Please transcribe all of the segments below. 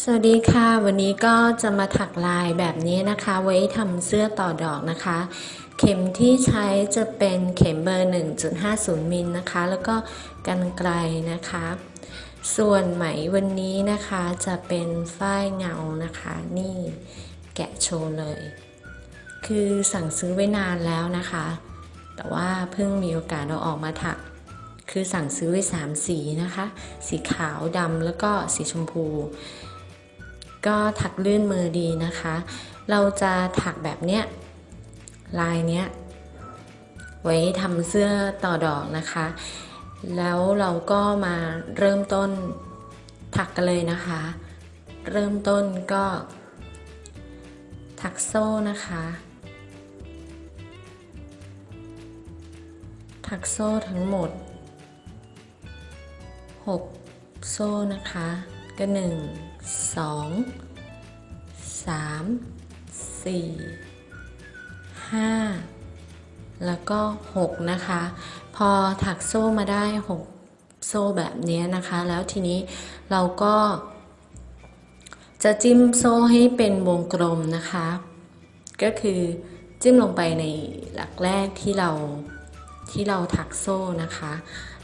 สวัสดีค่ะ วันนี้ก็จะมาถักลายแบบนี้นะคะ ไว้ทำเสื้อต่อดอกนะคะ เข็มที่ใช้จะเป็นเข็มเบอร์ 1.50มิลนะคะ แล้วก็กันไกลนะคะ ส่วนไหมวันนี้นะคะจะเป็นฝ้ายเงานะคะ นี่แกะโชว์เลย คือสั่งซื้อไว้นานแล้วนะคะ แต่ว่าเพิ่งมีโอกาสเราออกมาถัก คือสั่งซื้อไว้ 3 สีนะคะ สีขาวดำแล้วก็สีชมพู ก็ถักลื่นมือดีนะคะ เราจะถักแบบเนี้ยลายเนี้ยไว้ทำเสื้อต่อดอกนะคะ แล้วเราก็มาเริ่มต้นถักกันเลยนะคะ เริ่มต้นก็ ถักโซ่นะคะ ถักโซ่ทั้งหมด 6 โซ่นะคะ ก็1 2 3 4 5แล้วก็6นะคะ พอถักโซ่มาได้6โซ่แบบนี้นะคะ แล้วทีนี้เราก็จะจิ้มโซ่ให้เป็นวงกลมนะคะ ก็คือจิ้มลงไปในหลักแรกที่เราที่เราถักโซ่นะคะ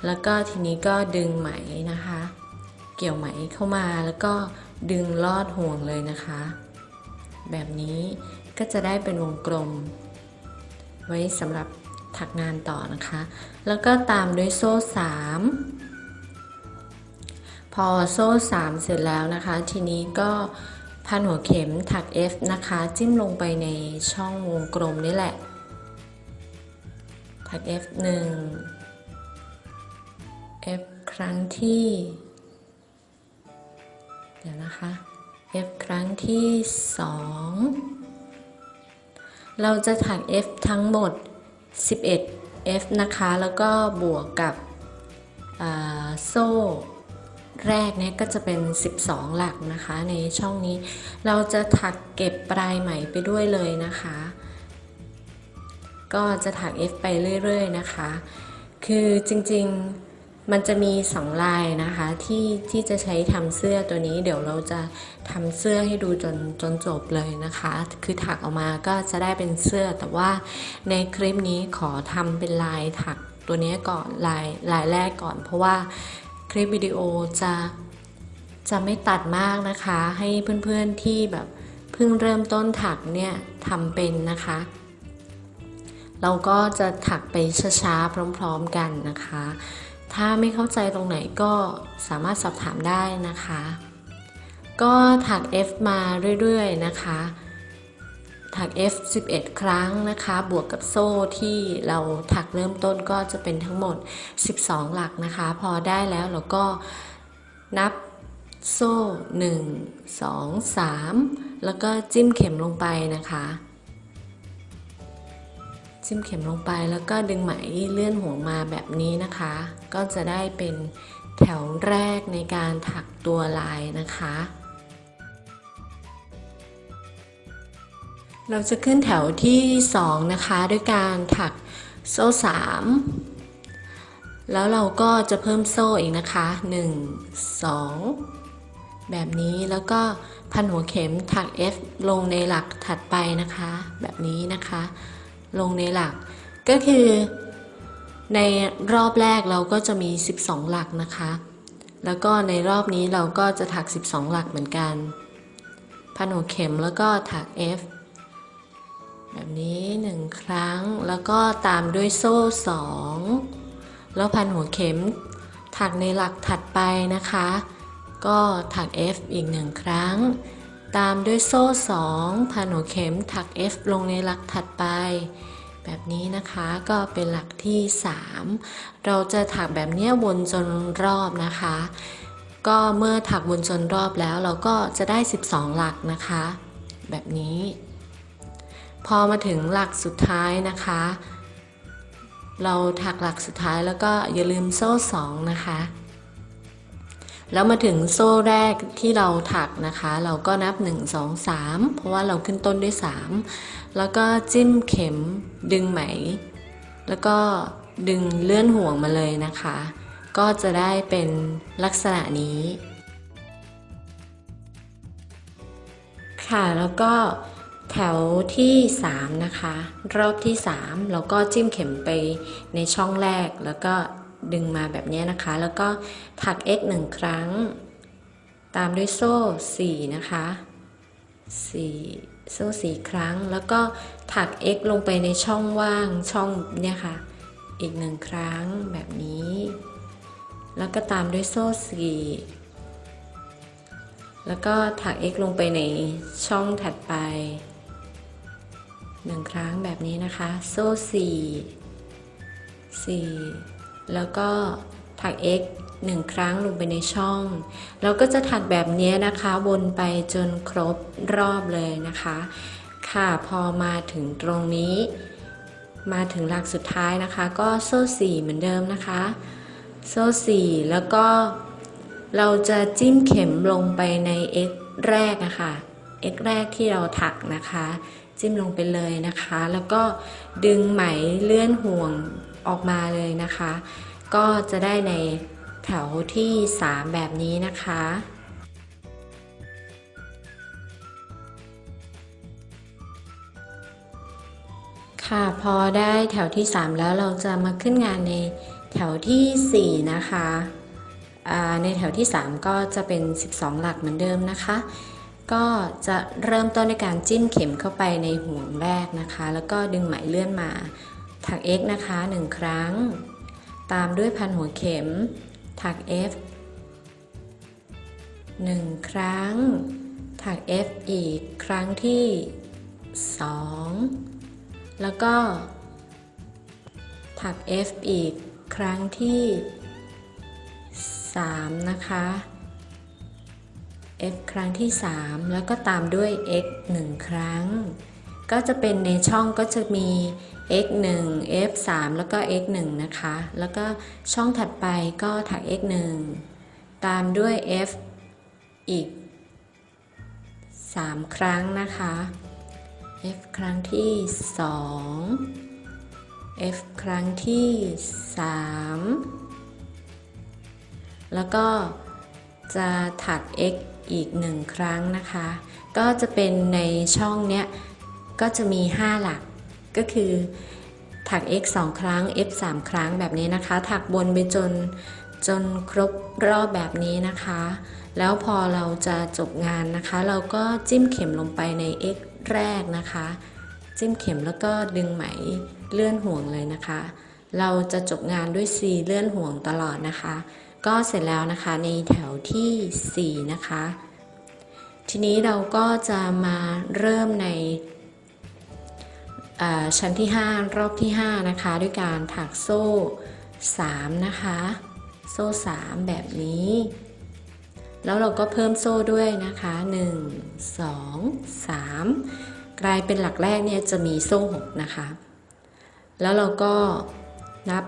แล้วก็ทีนี้ก็ดึงไหมนะคะ เกี่ยวไหมเข้ามาแล้วก็ดึงลอดห่วงเลยนะคะ แบบนี้ก็จะได้เป็นวงกลม ไว้สำหรับถักงานต่อนะคะ แล้วก็ตามด้วยโซ่ 3 พอโซ่ 3 เสร็จแล้วนะคะ ทีนี้ก็พันหัวเข็มถัก F นะคะ จิ้มลงไปในช่องวงกลมนี่แหละ ถัก F 1 F ครั้งที่ ดี๋ยวนะคะ F ครั้งที่ 2 เราจะถัก F ทั้งหมด 11 F นะคะ แล้วก็บวกกับโซ่แรกเนี่ยก็จะเป็น 12 หลักนะคะในช่องนี้ เราจะถักเก็บปลายไหมไปด้วยเลยนะคะ ก็จะถัก F ไปเรื่อย ๆ นะคะ คือจริงๆ มันจะมี2ลายนะคะที่ที่จะใช้ทำเสื้อตัวนี้ เดี๋ยวเราจะทำเสื้อให้ดูจนจนจบเลยนะคะ คือถักออกมาก็จะได้เป็นเสื้อ แต่ว่าในคลิปนี้ขอทำเป็นลายถักตัวนี้ก่อนลายลายแรกก่อน เพราะว่าคลิปวิดีโอจะจะไม่ตัดมากนะคะ ให้เพื่อนๆที่แบบเพิ่งเริ่มต้นถักเนี่ยทำเป็นนะคะ เราก็จะถักไปช้าๆพร้อม ๆกันนะคะ ถ้าไม่เข้าใจตรงไหนก็สามารถสอบถามได้นะคะ ก็ถัก F มาเรื่อยๆนะคะถัก F 11 ครั้งนะคะ บวกกับโซ่ที่เราถักเริ่มต้นก็จะเป็นทั้งหมด 12 หลักนะคะ พอได้แล้วเราก็นับโซ่ 1 2 3 แล้วก็จิ้มเข็มลงไปนะคะ จิ้มเข็มลงไปแล้วก็ดึงไหมเลื่อนหัวมาแบบนี้นะคะ ก็จะได้เป็นแถวแรกในการถักตัวลายนะคะ เราจะขึ้นแถวที่ 2 นะคะด้วยการถักโซ่3แล้วเราก็จะเพิ่มโซ่อีกนะคะ 1 2 แบบนี้แล้วก็พันหัวเข็มถัก F ลงในหลักถัดไปนะคะ แบบนี้นะคะ ลงในหลักก็คือ ในรอบแรกเราก็จะมี 12 หลักนะคะ แล้วก็ในรอบนี้เราก็จะถัก 12 หลักเหมือนกันพันหัวเข็มแล้วก็ถัก F แบบนี้หนึ่งครั้งแล้วก็ตามด้วยโซ่2แล้วพันหัวเข็ม ถักในหลักถัดไปนะคะ ก็ถัก F อีกหนึ่งครั้ง ตามด้วยโซ่2พันหัวเข็มถัก F ลงในหลักถัดไป แบบนี้นะคะก็เป็นหลักที่ 3 เราจะถักแบบนี้วนจนรอบนะคะ ก็เมื่อถักวนจนรอบแล้วเราก็จะได้ 12 หลักนะคะ แบบนี้ พอมาถึงหลักสุดท้ายนะคะ เราถักหลักสุดท้ายแล้วก็อย่าลืมโซ่2นะคะ แล้วมาถึงโซ่แรกที่เราถักนะคะ เราก็นับ 1 2 3 เพราะว่าเราขึ้นต้นด้วย 3 แล้วก็จิ้มเข็มดึงไหม แล้วก็ดึงเลื่อนห่วงมาเลยนะคะ ก็จะได้เป็นลักษณะนี้ ค่ะแล้วก็แถวที่ 3 นะคะ รอบที่ 3 เราก็จิ้มเข็มไปในช่องแรกแล้วก็ ดึงมาแบบนี้นะคะ แล้วก็ถัก x 1 ครั้ง ตามด้วยโซ่ 4 นะคะ4โซ่ 4 ครั้ง แล้วก็ถัก x ลงไปในช่องว่างช่องเนี่ยค่ะ อีกหนึ่งครั้งแบบนี้ แล้วก็ตามด้วยโซ่ 4 แล้วก็ถัก x ลงไปในช่องถัดไปหนึ่งครั้งแบบนี้นะคะ โซ่ 4 4 แล้วก็ถัก x หนึ่งครั้งลงไปในช่อง เราก็จะถักแบบนี้นะคะวนไปจนครบรอบเลยนะคะ ค่ะพอมาถึงตรงนี้ มาถึงหลักสุดท้ายนะคะ ก็โซ่4เหมือนเดิมนะคะ โซ่4แล้วก็เราจะจิ้มเข็มลงไปใน x แรกนะคะ x แรกที่เราถักนะคะ จิ้มลงไปเลยนะคะ แล้วก็ดึงไหมเลื่อนห่วง ออกมาเลยนะคะ ก็จะได้ในแถวที่ 3 แบบนี้นะคะค่ะพอได้แถวที่ 3 แล้วเราจะมาขึ้นงานในแถวที่ 4 นะคะในแถวที่ 3 ก็จะเป็น 12 หลักเหมือนเดิมนะคะ ก็จะเริ่มต้นในการจิ้มเข็มเข้าไปในห่วงแรกนะคะ แล้วก็ดึงไหมเลื่อนมา ถัก x นะคะ 1 ครั้ง ตามด้วยพันหัวเข็ม ถัก f 1 ครั้ง ถัก f อีกครั้งที่ 2 แล้วก็ ถัก f อีกครั้งที่ 3 นะคะ f ครั้งที่ 3 แล้วก็ตามด้วย x 1 ครั้ง ก็จะเป็นในช่องก็จะมี x 1 f 3แล้วก็ x 1นะคะ แล้วก็ช่องถัดไปก็ถัก x 1ตามด้วย f อีก 3 ครั้งนะคะ f ครั้งที่ 2 f ครั้งที่ 3 แล้วก็จะถัก x อีก 1 ครั้งนะคะ ก็จะเป็นในช่องเนี้ย ก็จะมี 5 หลัก ก็คือถัก x 2 ครั้ง f 3 ครั้งแบบนี้นะคะ ถักบนไปจนจนครบรอบแบบนี้นะคะ แล้วพอเราจะจบงานนะคะ เราก็จิ้มเข็มลงไปใน x แรกนะคะ จิ้มเข็มแล้วก็ดึงไหมเลื่อนห่วงเลยนะคะ เราจะจบงานด้วย C เลื่อนห่วงตลอดนะคะ ก็เสร็จแล้วนะคะในแถวที่ 4 นะคะ ทีนี้เราก็จะมาเริ่มใน ชั้นที่ 5 รอบที่ 5 นะคะ ด้วยการถักโซ่ 3 นะคะ โซ่ 3 แบบนี้ แล้วเราก็เพิ่มโซ่ด้วยนะคะ 1 2 3 กลายเป็นหลักแรกเนี่ยจะมีโซ่ 6 นะคะ แล้วเราก็นับ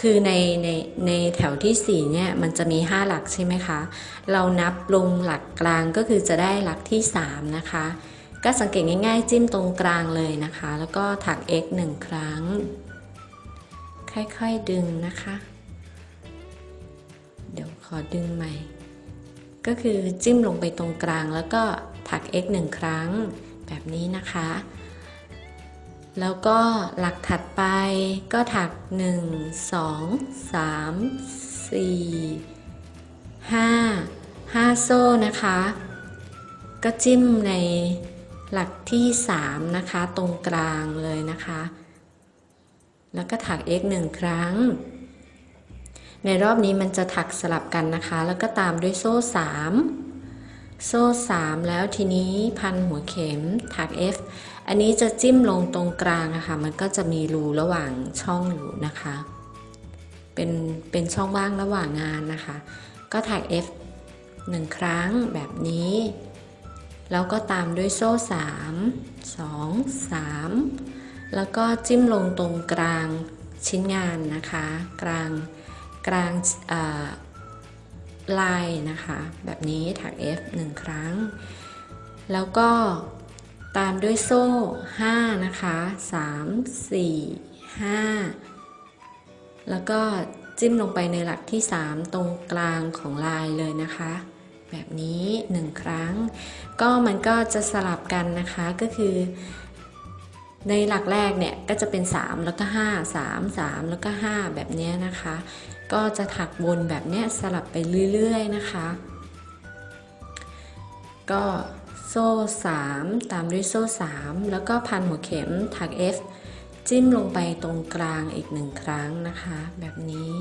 คือในในในแถวที่ 4 เนี่ยมันจะมี 5 หลักใช่ไหมคะ เรานับลงหลักกลางก็คือจะได้หลักที่ 3 นะคะ ก็สังเกตง่ายๆ จิ้มตรงกลางเลยนะคะ แล้วก็ถัก x 1 ครั้ง ค่อยๆดึงนะคะ เดี๋ยวขอดึงใหม่ ก็คือจิ้มลงไปตรงกลางแล้วก็ถัก x 1 ครั้งแบบนี้นะคะ แล้วก็หลักถัดไปก็ถัก 1 2 3 4 5 5 โซ่นะคะ ก็จิ้มใน หลักที่ 3 นะคะ ตรงกลางเลยนะคะ แล้วก็ถัก x 1 ครั้ง ในรอบนี้มันจะถักสลับกันนะคะ แล้วก็ตามด้วยโซ่ 3 โซ่ 3 แล้วทีนี้พันหัวเข็มถัก F อันนี้จะจิ้มลงตรงกลางนะคะมันก็จะมีรูระหว่างช่องอยู่นะคะ เป็นเป็นช่องว่างระหว่างงานนะคะ ก็ถัก F 1 ครั้งแบบนี้ แล้วก็ตามด้วยโซ่3 2 3แล้วก็จิ้มลงตรงกลางชิ้นงานนะคะ กลางกลางลายนะคะ แบบนี้ถัก F 1 ครั้ง แล้วก็ตามด้วยโซ่ 5 นะคะ 3 4 5 แล้วก็จิ้มลงไปในหลักที่ 3 ตรงกลางของลายเลยนะคะ แบบนี้หนึ่งครั้ง ก็มันก็จะสลับกันนะคะก็คือในหลักแรกเนี่ยก็จะเป็น 3 แล้วก็ 5 3 3 แล้วก็ 5 แบบนี้นะคะ ก็จะถักวนแบบเนี้ยสลับไปเรื่อยๆนะคะ ก็โซ่ 3 ตามด้วยโซ่ 3 แล้วก็พันหัวเข็มถัก F จิ้มลงไปตรงกลางอีกหนึ่งครั้งนะคะ แบบนี้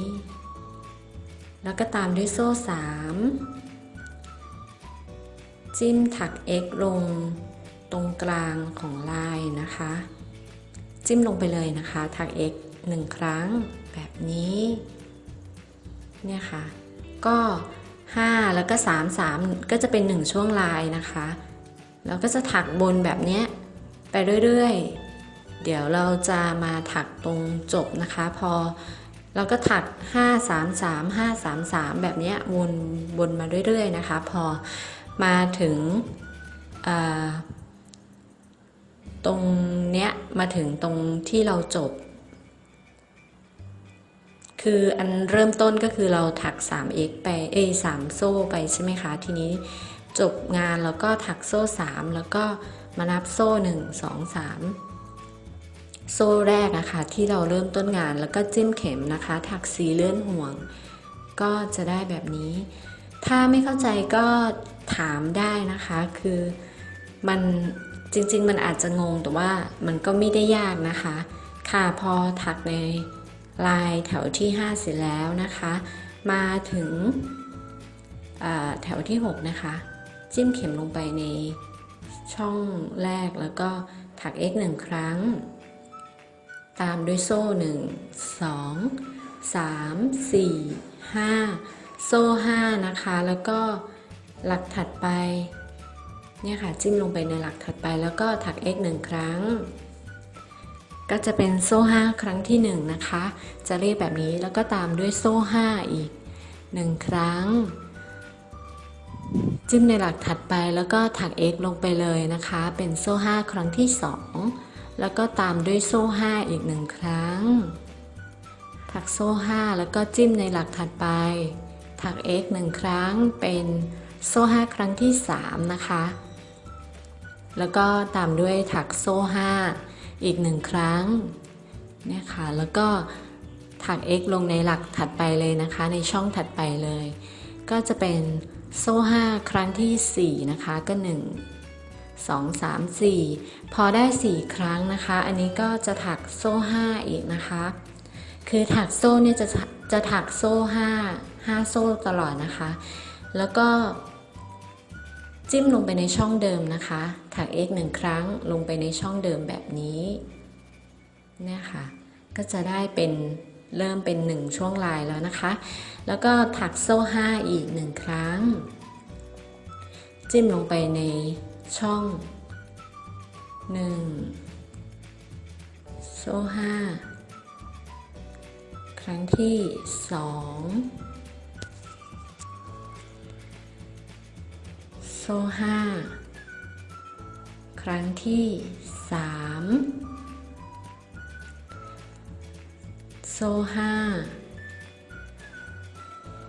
แล้วก็ตามด้วยโซ่ 3 จิ้มถัก X ลงตรงกลางของลายนะคะ จิ้มลงไปเลยนะคะ ถัก X หนึ่งครั้งแบบนี้ เนี่ยค่ะ ก็ 5 แล้วก็ 3 3 ก็จะเป็น 1 ช่วงลายนะคะ แล้วก็จะถักบนแบบนี้ไปเรื่อยๆ เดี๋ยวเราจะมาถักตรงจบนะคะ พอเราก็ถัก 5 3 3 5 3 3 แบบนี้วนวนมาเรื่อยๆ นะคะ พอ มาถึงตรงเนี้ยมาถึงตรงที่เราจบ คืออันเริ่มต้นก็คือเราถัก 3x ไปเอ้3โซ่ไปใช่ไหมคะ ทีนี้จบงานแล้วก็ถักโซ่ 3 แล้วก็มานับโซ่ 1 2 3 โซ่แรกนะคะที่เราเริ่มต้นงานแล้วก็จิ้มเข็มนะคะ ถักสีเลื่อนห่วง ก็จะได้แบบนี้ ถ้าไม่เข้าใจก็ ถามได้นะคะ คือมันจริง ๆ มันอาจจะงงแต่ว่ามันก็ไม่ได้ยากนะคะ ค่ะพอถักในลายแถวที่ 5 เสร็จแล้วนะคะ มาถึงแถวที่ 6 นะคะ จิ้มเข็มลงไปในช่องแรกแล้วก็ถัก x 1 ครั้ง ตามด้วยโซ่ 1 2 3 4 5 โซ่ 5 นะคะ แล้วก็ หลักถัดไปเนี่ยค่ะจิ้มลงไปในหลักถัดไปแล้วก็ถัก x 1 ครั้ง ก็จะเป็นโซ่ 5 ครั้งที่ 1 นะคะ จะเรียกแบบนี้แล้วก็ตามด้วยโซ่ 5 อีก 1 ครั้ง จิ้มในหลักถัดไปแล้วก็ถัก x ลงไปเลยนะคะ เป็นโซ่ 5 ครั้งที่ 2 แล้วก็ตามด้วยโซ่ 5 อีก 1 ครั้ง ถักโซ่ 5 แล้วก็จิ้มในหลักถัดไป ถัก x 1 ครั้งเป็น โซ่5ครั้งที่ 3 นะคะ แล้วก็ตามด้วยถักโซ่ 5 อีก 1 ครั้งเนี่ยค่ะแล้วก็ถัก x ลงในหลักถัดไปเลยนะคะ ในช่องถัดไปเลย ก็จะเป็นโซ่ 5 ครั้งที่ 4 นะคะ ก็ 1 2 3 4 พอได้ 4 ครั้งนะคะ อันนี้ก็จะถักโซ่ 5 อีกนะคะ คือถักโซ่เนี่ยจะจะถักโซ่ 5 5 โซ่ตลอดนะคะ แล้วก็ จิ้มลงไปในช่องเดิมนะคะถัก x หนึ่งครั้งลงไปในช่องเดิมแบบนี้เนี่ยค่ะ ก็จะได้เป็นเริ่มเป็น 1 ช่วงลายแล้วนะคะ แล้วก็ถักโซ่ 5 อีก 1 ครั้ง จิ้มลงไปในช่อง 1 โซ่ 5 ครั้งที่ 2 โซ่ห้าครั้งที่สามโซ่ห้า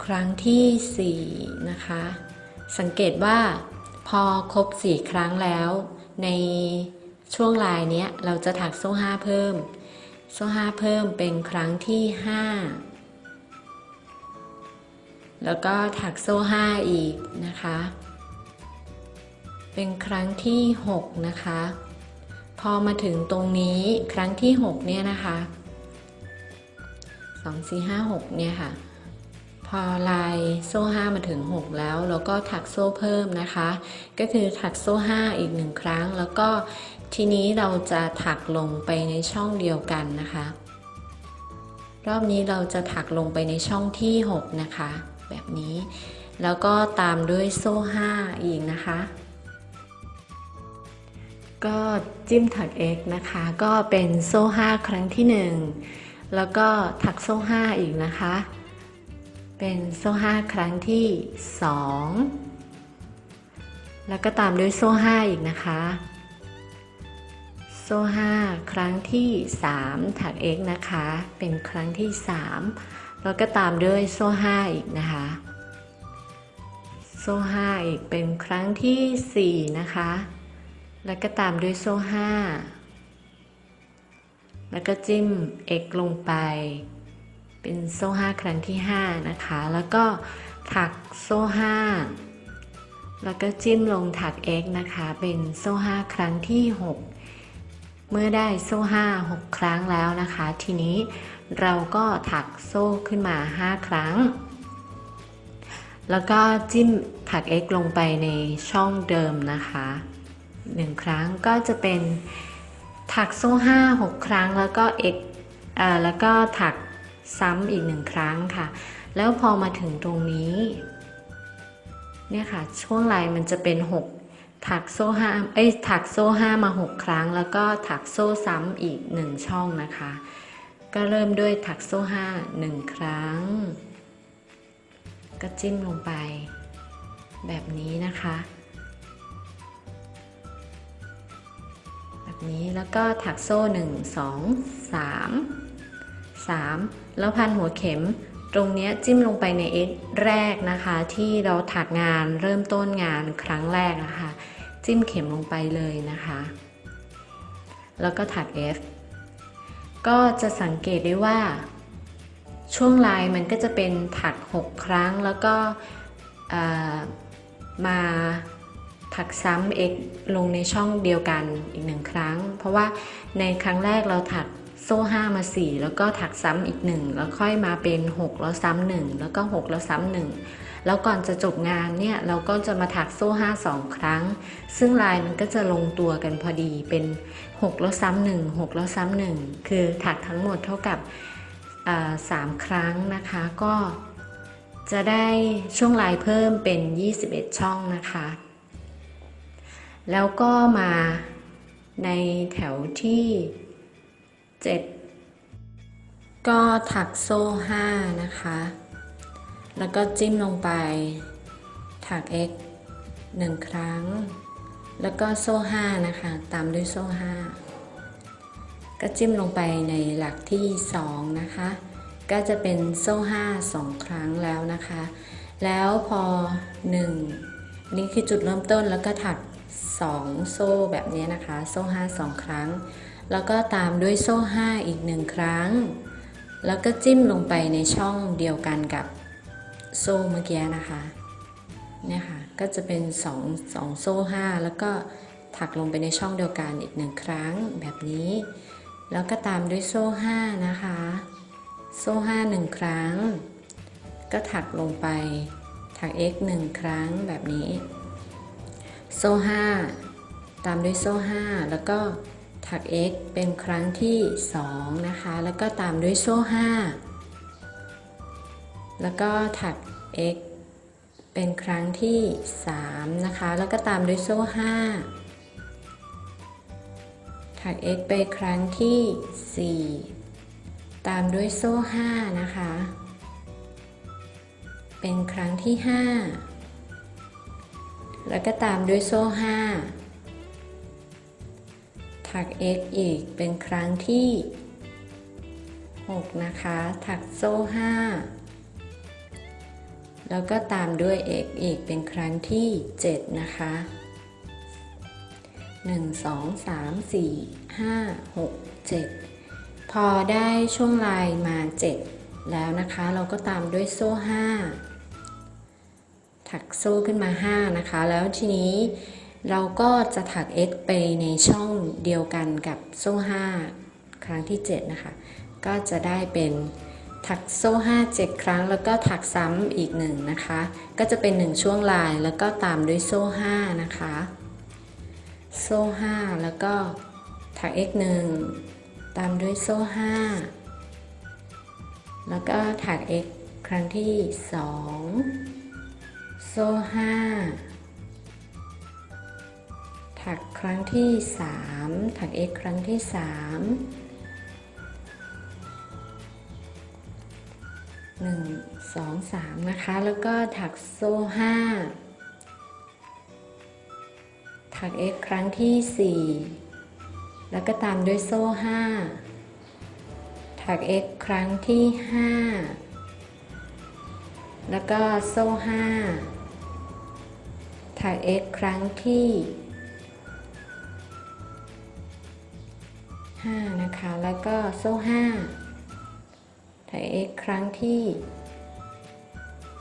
ครั้งที่สี่นะคะ สังเกตว่าพอครบสี่ครั้งแล้ว ในช่วงลายเนี้ยเราจะถักโซ่ห้าเพิ่ม โซ่ห้าเพิ่มเป็นครั้งที่ห้าแล้วก็ถักโซ่ห้าอีกนะคะ เป็นครั้งที่ 6 นะคะ พอมาถึงตรงนี้ครั้งที่ 6 เนี่ยนะคะ2 4 5 6 เนี่ยค่ะ พอลายโซ่ 5 มาถึง 6 แล้วเราก็ถักโซ่เพิ่มนะคะ ก็คือถักโซ่ 5 อีกหนึ่งครั้ง แล้วก็ทีนี้เราจะถักลงไปในช่องเดียวกันนะคะ รอบนี้เราจะถักลงไปในช่องที่ 6 นะคะ แบบนี้ แล้วก็ตามด้วยโซ่ 5 อีกนะคะ ก็จิ้มถัก x นะคะ ก็เป็นโซ่ 5 ครั้งที่ 1 แล้วก็ถักโซ่ 5 อีกนะคะ เป็นโซ่ 5 ครั้งที่ 2 แล้วก็ตามด้วยโซ่ 5 อีกนะคะ โซ่ 5 ครั้งที่ 3 ถัก x นะคะ เป็นครั้งที่ 3 แล้วก็ตามด้วยโซ่ 5 อีกนะคะ โซ่ห้าอีกเป็นครั้งที่ 4 นะคะ แล้วก็ตามด้วยโซ่ห้า แล้วก็จิ้ม x ลงไป เป็นโซ่ห้าครั้งที่5นะคะ แล้วก็ถักโซ่ห้า แล้วก็จิ้มลงถัก x นะคะ เป็นโซ่ห้าครั้งที่6เมื่อได้โซ่ห้า6ครั้งแล้วนะคะ ทีนี้เราก็ถักโซ่ขึ้นมา5ครั้งแล้วก็จิ้มถัก x ลงไปในช่องเดิมนะคะ 1 ครั้งก็จะเป็นถักโซ่5 6 ครั้งแล้วก็ x อ่าแล้วก็ถักซ้ำอีก1ครั้งค่ะ แล้วพอมาถึงตรงนี้เนี่ยค่ะช่วงลายมันจะเป็น 6 ถักโซ่ห้าเอ้ยถักโซ่ห้ามา 6 ครั้ง แล้วก็ถักโซ่ซ้ำอีก 1 ช่องนะคะ ก็เริ่มด้วยถักโซ่ห้า1ครั้ง ก็จิ้มลงไป แบบนี้นะคะ นี้แล้วก็ถักโซ่ 1 2 3 3 แล้วพันหัวเข็มตรงนี้จิ้มลงไปใน X แรกนะคะ ที่เราถักงานเริ่มต้นงานครั้งแรกนะคะ จิ้มเข็มลงไปเลยนะคะ แล้วก็ถัก F ก็จะสังเกตได้ว่า ช่วงลายมันก็จะเป็นถัก 6 ครั้งแล้วก็มา ถักซ้ำ x ลงในช่องเดียวกันอีกหนึ่งครั้ง เพราะว่าในครั้งแรกเราถักโซ่ 5 มา 4 แล้วก็ถักซ้ำอีก 1 แล้วค่อยมาเป็น 6 แล้วซ้ำ1แล้วก็ 6 แล้วซ้ำ1แล้วก่อนจะจบงานเนี่ย เราก็จะมาถักโซ่ 5 2 ครั้ง ซึ่งลายมันก็จะลงตัวกันพอดีเป็น 6 แล้วซ้ำ1 6 แล้วซ้ำ1คือถักทั้งหมดเท่ากับสามครั้งนะคะก็จะได้ช่วงลายเพิ่มเป็น 21 ช่องนะคะ แล้วก็มาในแถวที่ 7 ก็ถักโซ่ 5 นะคะ แล้วก็จิ้มลงไป ถัก x 1 ครั้ง แล้วก็โซ่ 5 นะคะ ตามด้วยโซ่ 5 ก็จิ้มลงไปในหลักที่ 2 นะคะ ก็จะเป็นโซ่ 5 2 ครั้งแล้วนะคะ แล้วพอ 1 นี่คือจุดเริ่มต้นแล้วก็ถัก 2 โซ่แบบนี้นะคะ โซ่5 2 ครั้ง แล้วก็ตามด้วยโซ่ 5 อีกหนึ่งครั้ง แล้วก็จิ้มลงไปในช่องเดียวกันกับโซ่เมื่อกี้นะคะเนี่ยค่ะก็จะเป็น 2 2 โซ่ 5 แล้วก็ถักลงไปในช่องเดียวกันอีกหนึ่งครั้งแบบนี้ แล้วก็ตามด้วยโซ่ 5 นะคะ โซ่ 5 1 ครั้ง ก็ถักลงไปถัก x 1 ครั้งแบบนี้ โซ่ 5 ตามด้วยโซ่ 5 แล้วก็ถัก x เป็นครั้งที่ 2 นะคะ แล้วก็ตามด้วยโซ่ 5 แล้วก็ถัก x เป็นครั้งที่ 3 นะคะ แล้วก็ตามด้วยโซ่ 5 ถัก x ไปครั้งที่ 4 ตามด้วยโซ่ 5 นะคะ เป็นครั้งที่ 5 แล้วก็ตามด้วยโซ่ 5 ถัก x อีกเป็นครั้งที่ 6 นะคะ ถักโซ่ 5 แล้วก็ตามด้วย x อีกเป็นครั้งที่ 7 นะคะ 1 2 3 4 5 6 7 พอได้ช่วงลายมา 7 แล้วนะคะ เราก็ตามด้วยโซ่ 5 ถักโซ่ขึ้นมา 5 นะคะ แล้วทีนี้เราก็จะถัก x ไปในช่องเดียวกันกับโซ่5ครั้งที่ 7 นะคะ ก็จะได้เป็นถักโซ่5 7 ครั้ง แล้วก็ถักซ้ำอีกหนึ่งนะคะ ก็จะเป็น 1 ช่วงลายแล้วก็ตามด้วยโซ่5นะคะ โซ่5แล้วก็ถัก x 1ตามด้วยโซ่5แล้วก็ถัก x ครั้งที่ 2 โซ่5ถักครั้งที่3ถัก x ครั้งที่3 1 2 3นะคะ แล้วก็ถักโซ่5ถัก x ครั้งที่4แล้วก็ตามด้วยโซ่5ถัก x ครั้งที่5 แล้วก็โซ่5ถัก x ครั้งที่ 5 นะคะ แล้วก็โซ่5ถัก x ครั้งที่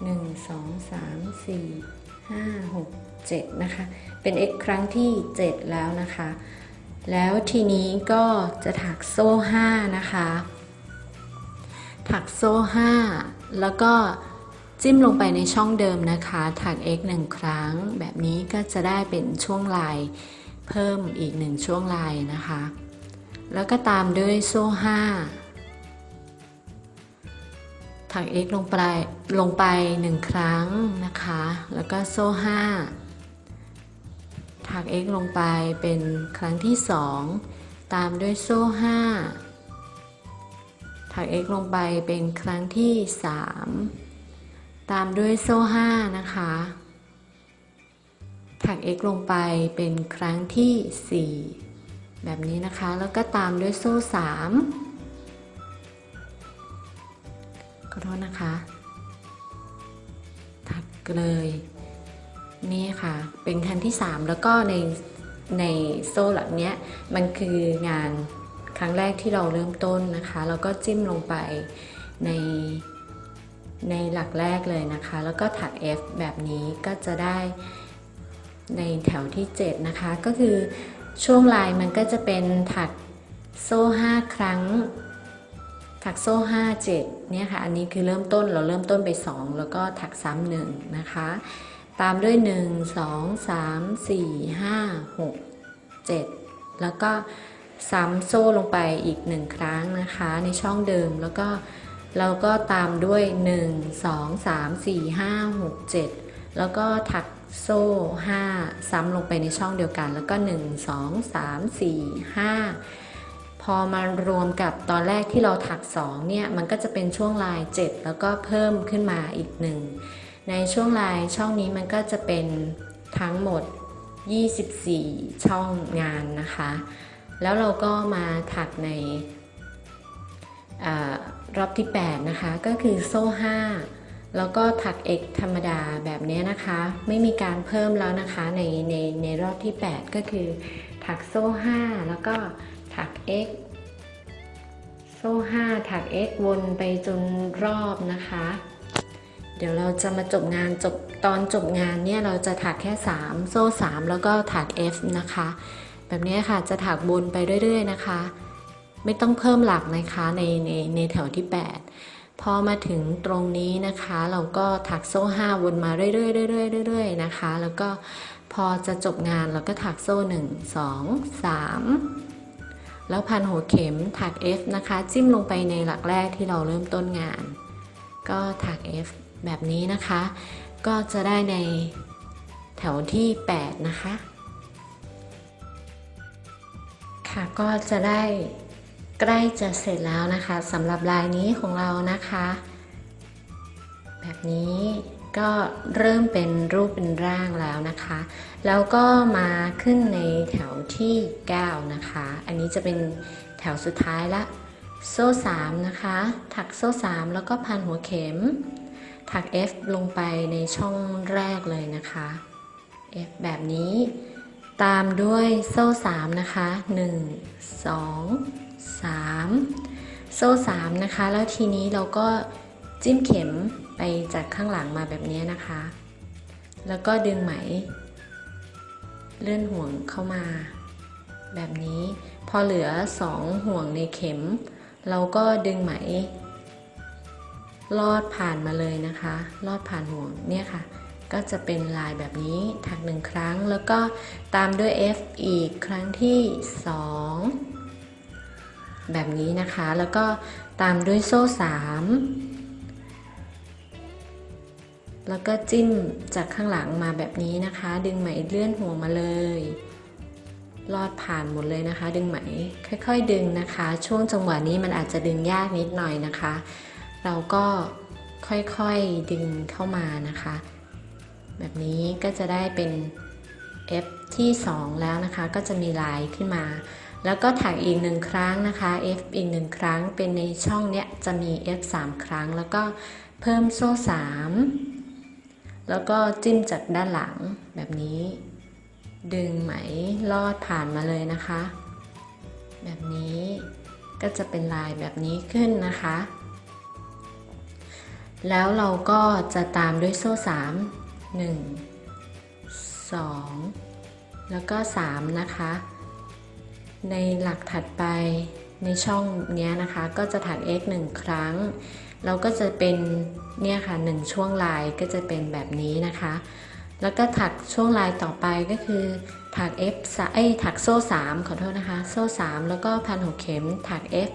1 2 3 4 5 6 7 นะคะ เป็น x ครั้งที่ 7 แล้วนะคะ แล้วทีนี้ก็จะถักโซ่5นะคะ ถักโซ่5แล้วก็ จิ้มลงไปในช่องเดิมนะคะถัก x 1ครั้ง แบบนี้ก็จะได้เป็นช่วงลายเพิ่มอีก1ช่วงลายนะคะ แล้วก็ตามด้วยโซ่5ถัก x ลงไปลงไป1ครั้งนะคะ แล้วก็โซ่5ถัก x ลงไปเป็นครั้งที่2ตามด้วยโซ่5ถัก x ลงไปเป็นครั้งที่3 ตามด้วยโซ่5นะคะ ถัก x ลงไปเป็นครั้งที่ 4 แบบนี้นะคะ แล้วก็ตามด้วยโซ่3ขอโทษนะคะ ถักเลย นี่ค่ะ เป็นครั้งที่ 3 แล้วก็ในในโซ่หลังเนี้ย มันคืองานครั้งแรกที่เราเริ่มต้นนะคะ แล้วก็จิ้มลงไปใน ในหลักแรกเลยนะคะ แล้วก็ถัก F แบบนี้ก็จะได้ในแถวที่ 7 นะคะ ก็คือช่วงลายมันก็จะเป็นถักโซ่ 5 ครั้ง ถักโซ่ 5 7 เนี่ยค่ะ อันนี้คือเริ่มต้นเราเริ่มต้นไป 2 แล้วก็ถักซ้ำหนึ่งนะคะ ตามด้วย 1 2 3 4 5 6 7 แล้วก็ซ้ำโซ่ลงไปอีก 1 ครั้งนะคะ ในช่องเดิมแล้วก็ เราก็ตามด้วย 1 2 3 4 5 6 7 แล้วก็ถักโซ่ 5 ซ้ำลงไปในช่องเดียวกัน แล้วก็ 1 2 3 4 5 พอมารวมกับตอนแรกที่เราถัก 2 เนี่ย มันก็จะเป็นช่วงลาย 7 แล้วก็เพิ่มขึ้นมาอีก 1 ในช่วงลายช่องนี้มันก็จะเป็นทั้งหมด 24 ช่องงานนะคะ แล้วเราก็มาถักในอ รอบที่ 8 นะคะ ก็คือโซ่ 5 แล้วก็ถัก x ธรรมดาแบบนี้นะคะ ไม่มีการเพิ่มแล้วนะคะในในในรอบที่ 8 ก็คือ ถักโซ่ 5 แล้วก็ถัก x โซ่ 5 ถัก x วนไปจนรอบนะคะ เดี๋ยวเราจะมาจบงานจบตอนจบงานเนี่ยเราจะถักแค่ 3 โซ่ 3 แล้วก็ถัก F นะคะ แบบนี้ค่ะจะถักบนไปเรื่อย ๆ นะคะ ไม่ต้องเพิ่มหลักนะคะในในในแถวที่ 8 พอมาถึงตรงนี้นะคะ เราก็ถักโซ่ 5 วนมาเรื่อยๆเรื่อยๆเรื่อยๆนะคะ แล้วก็พอจะจบงานเราก็ถักโซ่ 1 2 3 แล้วพันหัวเข็มถัก F นะคะ จิ้มลงไปในหลักแรกที่เราเริ่มต้นงาน ก็ถัก F แบบนี้นะคะ ก็จะได้ในแถวที่ 8 นะคะ ค่ะก็จะได้ ใกล้จะเสร็จแล้วนะคะสำหรับลายนี้ของเรานะคะ แบบนี้ก็เริ่มเป็นรูปเป็นร่างแล้วนะคะ แล้วก็มาขึ้นในแถวที่ 9 นะคะ อันนี้จะเป็นแถวสุดท้ายละ โซ่3นะคะ ถักโซ่3แล้วก็พันหัวเข็ม ถัก F ลงไปในช่องแรกเลยนะคะ F แบบนี้ ตามด้วยโซ่3นะคะ 1 2 3 โซ่ 3 นะคะ แล้วทีนี้เราก็จิ้มเข็มไปจากข้างหลังมาแบบนี้นะคะ แล้วก็ดึงไหม เลื่อนห่วงเข้ามา แบบนี้ พอเหลือ 2 ห่วงในเข็ม เราก็ดึงไหม ลอดผ่านมาเลยนะคะ ลอดผ่านห่วงเนี่ยค่ะ ก็จะเป็นลายแบบนี้ถักหนึ่งครั้ง แล้วก็ตามด้วย F อีกครั้งที่ 2 แบบนี้นะคะ แล้วก็ตามด้วยโซ่3แล้วก็จิ้มจากข้างหลังมาแบบนี้นะคะ ดึงไหมเลื่อนห่วงมาเลย ลอดผ่านหมดเลยนะคะ ดึงไหมค่อยๆ ดึงนะคะ ช่วงจังหวะนี้มันอาจจะดึงยากนิดหน่อยนะคะ เราก็ค่อยๆดึงเข้ามานะคะ แบบนี้ก็จะได้เป็น F ที่ 2 แล้วนะคะ ก็จะมีลายขึ้นมา แล้วก็ถักอีกหนึ่งครั้งนะคะ F อีกหนึ่งครั้งเป็นในช่องเนี้ยจะมี F 3 ครั้ง แล้วก็เพิ่มโซ่ 3 แล้วก็จิ้มจากด้านหลังแบบนี้ ดึงไหมลอดผ่านมาเลยนะคะ แบบนี้ก็จะเป็นลายแบบนี้ขึ้นนะคะ แล้วเราก็จะตามด้วยโซ่สามหนึ่งสองแล้วก็สามนะคะ ในหลักถัดไปในช่องนี้นะคะ ก็จะถัก x หนึ่งครั้ง เราก็จะเป็นเนี่ยค่ะหนึ่งช่วงลายก็จะเป็นแบบนี้นะคะ แล้วก็ถักช่วงลายต่อไปก็คือถัก f เอ้ถักโซ่ 3 ขอโทษนะคะ โซ่ 3 แล้วก็พันหัวเข็มถัก f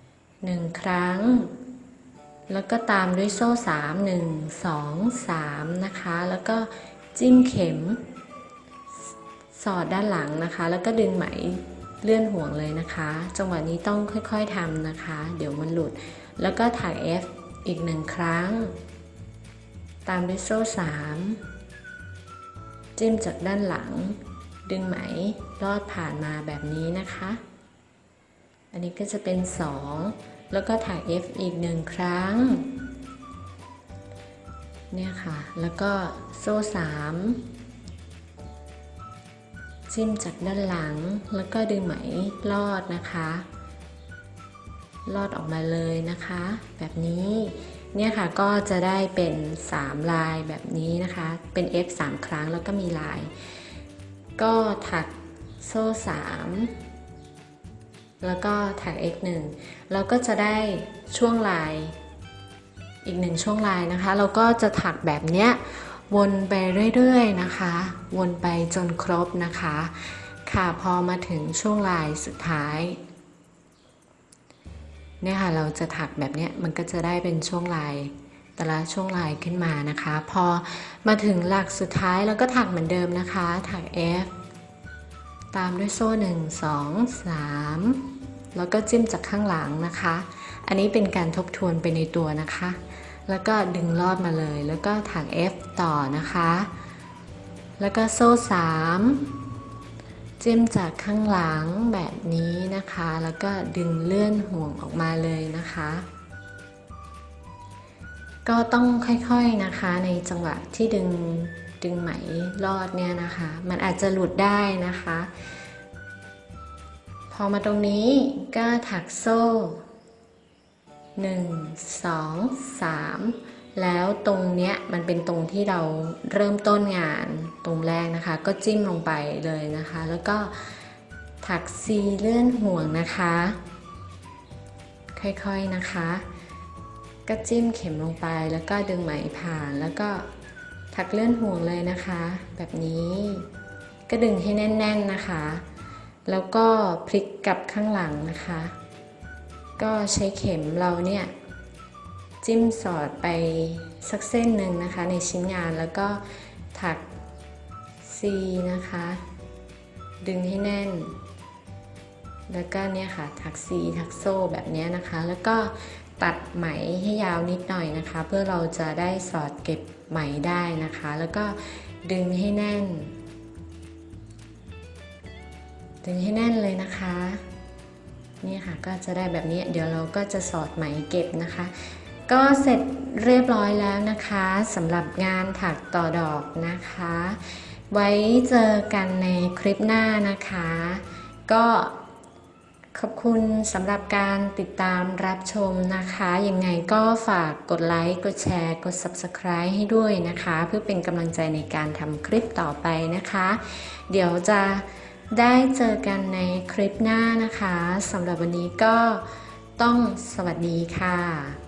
1 ครั้ง แล้วก็ตามด้วยโซ่ 3 1 2 3 นะคะ แล้วก็จิ้มเข็ม สอดด้านหลังนะคะ แล้วก็ดึงไหมเลื่อนห่วงเลยนะคะ จังหวะนี้ต้องค่อยๆทำนะคะ เดี๋ยวมันหลุด แล้วก็ถัก F อีกหนึ่งครั้ง ตามด้วยโซ่3จิ้มจากด้านหลัง ดึงไหมลอดผ่านมาแบบนี้นะคะ อันนี้ก็จะเป็น 2 แล้วก็ถัก F อีกหนึ่งครั้ง เนี่ยค่ะ แล้วก็โซ่3 จิ้มจากด้านหลังแล้วก็ดึงไหมลอดนะคะ ลอดออกมาเลยนะคะ แบบนี้เนี่ยค่ะก็จะได้เป็น 3 ลายแบบนี้นะคะ เป็น F 3 ครั้งแล้วก็มีลาย ก็ถักโซ่ 3 แล้วก็ถัก X 1เราก็จะได้ช่วงลายอีกหนึ่งช่วงลายนะคะ เราก็จะถักแบบเนี้ย วนไปเรื่อยๆนะคะ วนไปจนครบนะคะ ค่ะพอมาถึงช่วงลายสุดท้ายเนี่ยค่ะเราจะถักแบบเนี้ยมันก็จะได้เป็นช่วงลายแต่ละช่วงลายขึ้นมานะคะ พอมาถึงหลักสุดท้ายเราก็ถักเหมือนเดิมนะคะ ถัก F ตามด้วยโซ่ 1 2 3 แล้วก็จิ้มจากข้างหลังนะคะ อันนี้เป็นการทบทวนไปในตัวนะคะ แล้วก็ดึงลอดมาเลย แล้วก็ถัก F ต่อนะคะ แล้วก็โซ่ 3 จิ้มจากข้างหลังแบบนี้นะคะ แล้วก็ดึงเลื่อนห่วงออกมาเลยนะคะ ก็ต้องค่อยๆนะคะในจังหวะที่ดึงดึงไหมลอดเนี่ยนะคะ มันอาจจะหลุดได้นะคะ พอมาตรงนี้ก็ถักโซ่ 1 2 3 แล้วตรงเนี้ยมันเป็นตรงที่เราเริ่มต้นงานตรงแรกนะคะ ก็จิ้มลงไปเลยนะคะ แล้วก็ถักซีเลื่อนห่วงนะคะ ค่อยๆนะคะ ก็จิ้มเข็มลงไปแล้วก็ดึงไหมผ่านแล้วก็ถักเลื่อนห่วงเลยนะคะ แบบนี้ก็ดึงให้แน่น ๆนะคะ แล้วก็พลิกกลับข้างหลังนะคะ ก็ใช้เข็มเราเนี่ยจิ้มสอดไปสักเส้นหนึ่งนะคะ ในชิ้นงานแล้วก็ถัก C นะคะ ดึงให้แน่น แล้วก็เนี่ยค่ะถัก C ถักโซ่แบบนี้นะคะ แล้วก็ตัดไหมให้ยาวนิดหน่อยนะคะ เพื่อเราจะได้สอดเก็บไหมได้นะคะ แล้วก็ดึงให้แน่น ดึงให้แน่นเลยนะคะ นี่ค่ะก็จะได้แบบนี้เดี๋ยวเราก็จะสอดไหมเก็บนะคะ ก็เสร็จเรียบร้อยแล้วนะคะสำหรับงานถักต่อดอกนะคะ ไว้เจอกันในคลิปหน้านะคะ ก็ขอบคุณสำหรับการติดตามรับชมนะคะ ยังไงก็ฝากกดไลค์ กดแชร์ กด Subscribe ให้ด้วยนะคะ เพื่อเป็นกำลังใจในการทำคลิปต่อไปนะคะ เดี๋ยวจะ ได้เจอกันในคลิปหน้านะคะสำหรับวันนี้ก็ต้องสวัสดีค่ะ